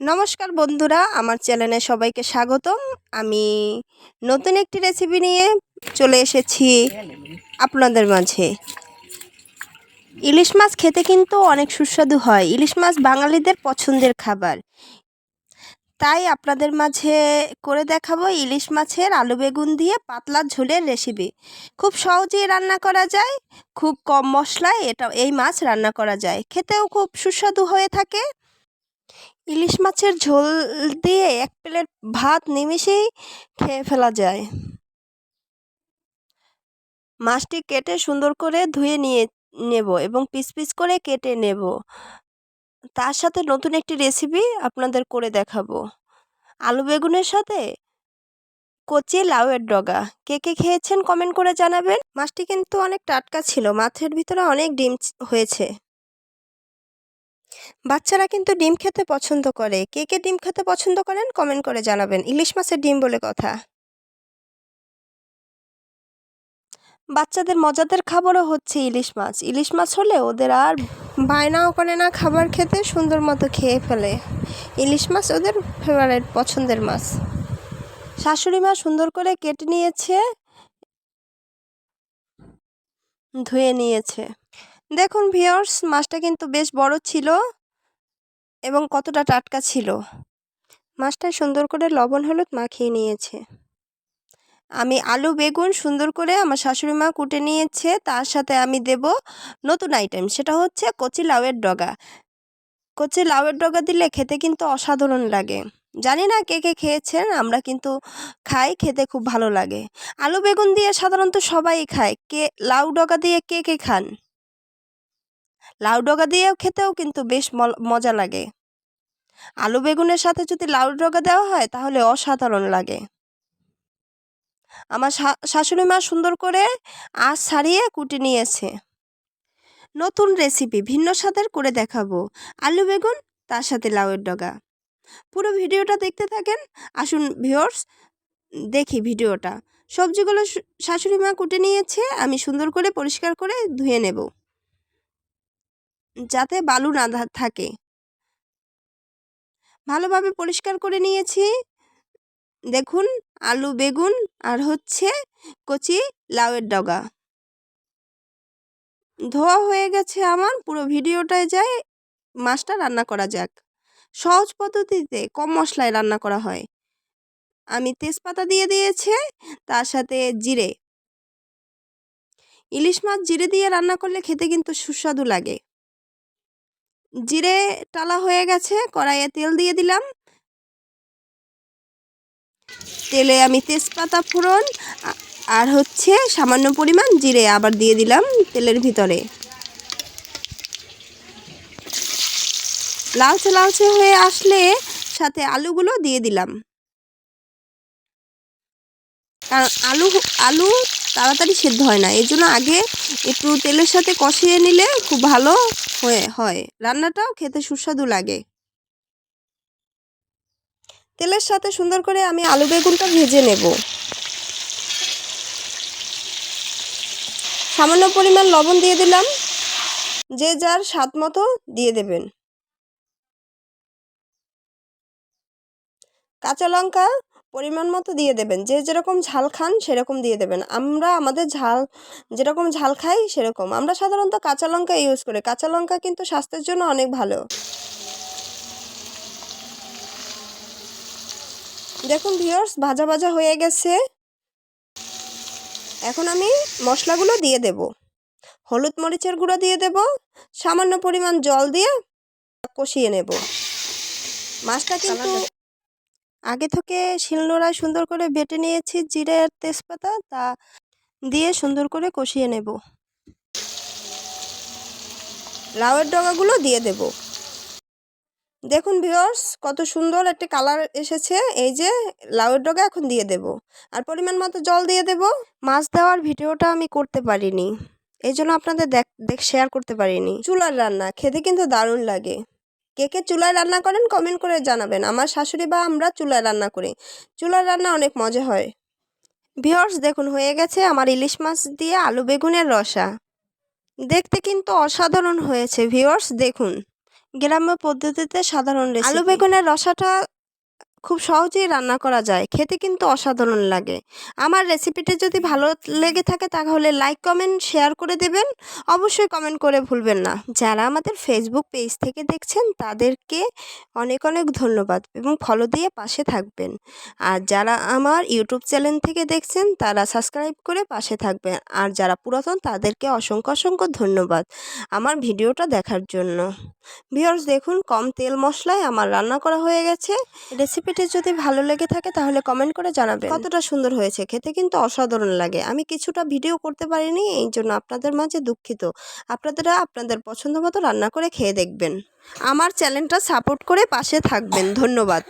নমস্কার বন্ধুরা, আমার চ্যানেলে সবাইকে স্বাগতম। আমি নতুন একটি রেসিপি নিয়ে চলে এসেছি আপনাদের মাঝে। ইলিশ মাছ খেতে কিন্তু অনেক সুস্বাদু হয়। ইলিশ মাছ বাঙালিদের পছন্দের খাবার। তাই আপনাদের মাঝে করে দেখাবো ইলিশ মাছের আলু বেগুন দিয়ে পাতলা ঝোলের রেসিপি খুব সহজেই রান্না করা যায়, খুব কম মশলায় এটা, এই মাছ রান্না করা যায়। খেতেও খুব সুস্বাদু হয়ে থাকে। ইলিশ মাছের ঝোল দিয়ে এক প্লেট ভাত নিমিষেই খেয়ে ফেলা যায়। মাছটি কেটে সুন্দর করে ধুয়ে নিয়ে নেব এবং পিস পিস করে কেটে নেব। তার সাথে নতুন একটি রেসিপি আপনাদের করে দেখাবো। আলু বেগুনের সাথে কচি লাউয়ের ডগা। কে কে খেয়েছেন কমেন্ট করে জানাবেন। মাছটি কিন্তু অনেক টাটকা ছিল, মাছের ভিতরে অনেক ডিম হয়েছে। বাচ্চারা কিন্তু ডিম খেতে পছন্দ করে। কে কে ডিম খেতে পছন্দ করেন কমেন্ট করে জানাবেন। ইলিশ মাছের ডিম বলে কথা। বাচ্চাদের মজাদার খাবারও হচ্ছে ইলিশ মাছ। ইলিশ মাছ হলে ওদের আর বায়নাও করে না খাবার খেতে সুন্দর মতো খেয়ে ফেলে। ইলিশ মাছ ওদের ফেভারিট পছন্দের মাছ। শাশুড়ি মা সুন্দর করে কেটে নিয়েছে, ধুয়ে নিয়েছে। দেখুন ভিওর্স মাছটা কিন্তু বেশ বড় ছিল এবং কতটা টাটকা ছিল। মাছটা সুন্দর করে লবণ, হলুদ মাখিয়ে নিয়েছে। আমি আলু, বেগুন সুন্দর করে আমার শাশুড়ি মা কুটে নিয়েছে। তার সাথে আমি দেব নতুন আইটেম সেটা হচ্ছে কচি লাউয়ের ডগা। কচি লাউয়ের ডগা দিলে খেতে কিন্তু অসাধারণ লাগে। জানি না কে কে খেয়েছেন, আমরা কিন্তু খাই, খেতে খুব ভালো লাগে। আলু, বেগুন দিয়ে সাধারণত সবাই খায়। কে, লাউ ডগা দিয়ে কে কে খান? লাউ ডগা দিয়েও খেতেও কিন্তু বেশ মজা লাগে। আলু, বেগুনের সাথে যদি লাউ ডগা দেওয়া হয়, তাহলে অসাধারণ লাগে। আমার শাশুড়ি মা সুন্দর করে আঁচ ছাড়িয়ে কুটে নিয়েছে। নতুন রেসিপি ভিন্ন স্বাদের করে দেখাবো। আলু বেগুন, তার সাথে লাউয়ের ডগা। পুরো ভিডিওটা দেখতে থাকেন। আসুন ভিওর্স দেখি ভিডিওটা। সবজিগুলো শাশুড়ি মা কুটে নিয়েছে, আমি সুন্দর করে পরিষ্কার করে ধুয়ে নেব। যাতে বালু না থাকে। ভালোভাবে পরিষ্কার করে নিয়েছি। দেখুন, আলু, বেগুন আর হচ্ছে কচি লাউয়ের ডগা। ধোয়া হয়ে গেছে আমার, পুরো ভিডিওটায় যায় মাছটা রান্না করা যাক। সহজ পদ্ধতিতে কম মশলায় রান্না করা হয়। আমি তেজপাতা দিয়ে দিয়েছে, তার সাথে জিরে। ইলিশ মাছ জিরে দিয়ে রান্না করলে খেতে কিন্তু সুস্বাদু লাগে। জিরে টালা হয়ে গেছে, কড়াইয়ে তেল দিয়ে দিলাম। তেলে আমি তেজপাতা ফোড়ন, আর হচ্ছে সামান্য পরিমাণ জিরে আবার দিয়ে দিলাম তেলের ভিতরে। লালচে লালচে হয়ে আসলে সাথে আলুগুলো দিয়ে দিলাম। কারণ আলু আলু তাড়াতাড়ি সেদ্ধ হয় না এই জন্য আগে একটু তেলের সাথে কষিয়ে নিলে খুব ভালো হয়ে, হয়। রান্নাটাও খেতে সুস্বাদু লাগে। তেলের সাথে সুন্দর করে আমি আলু বেগুনটা ভেজে নেব। সামান্য পরিমাণ লবণ দিয়ে দিলাম। যে যার স্বাদ মতো দিয়ে দেবেন। কাঁচা লঙ্কা পরিমাণ মতো দিয়ে দেবেন। যে যেরকম ঝাল খান সেরকম দিয়ে দেবেন। আমরা আমাদের ঝাল, যেরকম ঝাল খাই সেরকম। আমরা সাধারণত কাঁচা লঙ্কা ইউজ করি। কাঁচা লঙ্কা কিন্তু স্বাস্থ্যের জন্য অনেক ভালো। দেখুন ভিউয়ার্স ভাজা ভাজা হয়ে গেছে। এখন আমি মশলাগুলো দিয়ে দেব। হলুদ মরিচের গুঁড়ো দিয়ে দেব। সামান্য পরিমাণ জল দিয়ে কষিয়ে নেব। মাছটা কিন্তু আগে থেকে শিলনোড়ায় সুন্দর করে বেটে নিয়েছি জিরে আর তেজপাতা তা দিয়ে সুন্দর করে কষিয়ে নেব। লাউয়ের ডগাগুলো দিয়ে দেব। দেখুন ভিওর্স কত সুন্দর একটা কালার এসেছে। এই যে লাউয়ের ডগা এখন দিয়ে দেব। আর পরিমাণ মতো জল দিয়ে দেব। মাছ দেওয়ার ভিডিওটা আমি করতে পারিনি। এই জন্য আপনাদের দেখ দেখ শেয়ার করতে পারিনি। চুলার রান্না খেতে কিন্তু দারুণ লাগে। কে কে চুলায় রান্না করেন কমেন্ট করে জানাবেন। আমার শাশুড়ি বা আমরা চুলায় রান্না করি। চুলার রান্না অনেক মজা হয়। ভিওর্স দেখুন হয়ে গেছে আমার ইলিশ মাছ দিয়ে আলু বেগুনের রসা। দেখতে কিন্তু অসাধারণ হয়েছে ভিওর্স দেখুন। গ্রাম্য পদ্ধতিতে সাধারণ রেসিপি আলু বেগুনের রসাটা খুব সহজেই রান্না করা যায়। খেতে কিন্তু অসাধারণ লাগে। আমার রেসিপিটি যদি ভালো লেগে থাকে তাহলে লাইক কমেন্ট শেয়ার করে দেবেন। অবশ্যই কমেন্ট করে ভুলবেন না। যারা আমাদের ফেসবুক পেজ থেকে দেখছেন তাদেরকে অনেক অনেক ধন্যবাদ এবং ফলো দিয়ে পাশে থাকবেন। আর যারা আমার ইউটিউব চ্যানেল থেকে দেখছেন তারা সাবস্ক্রাইব করে পাশে থাকবেন। আর যারা পুরাতন তাদেরকে অসংখ্য অসংখ্য ধন্যবাদ আমার ভিডিওটা দেখার জন্য। ভিউয়ার্স দেখুন, কম তেল মশলায় আমার রান্না করা হয়ে গেছে। রেসিপিটি যদি ভালো লেগে থাকে, তাহলে কমেন্ট করে জানাবেন। কতটা সুন্দর হয়েছে, খেতে কিন্তু অসাধারণ লাগে। আমি কিছুটা ভিডিও করতে পারিনি, এই জন্য আপনাদের মাঝে দুঃখিত। আপনারা আপনাদের পছন্দ মতো রান্না করে খেয়ে দেখবেন। আমার চ্যানেলটা সাপোর্ট করে পাশে থাকবেন। ধন্যবাদ।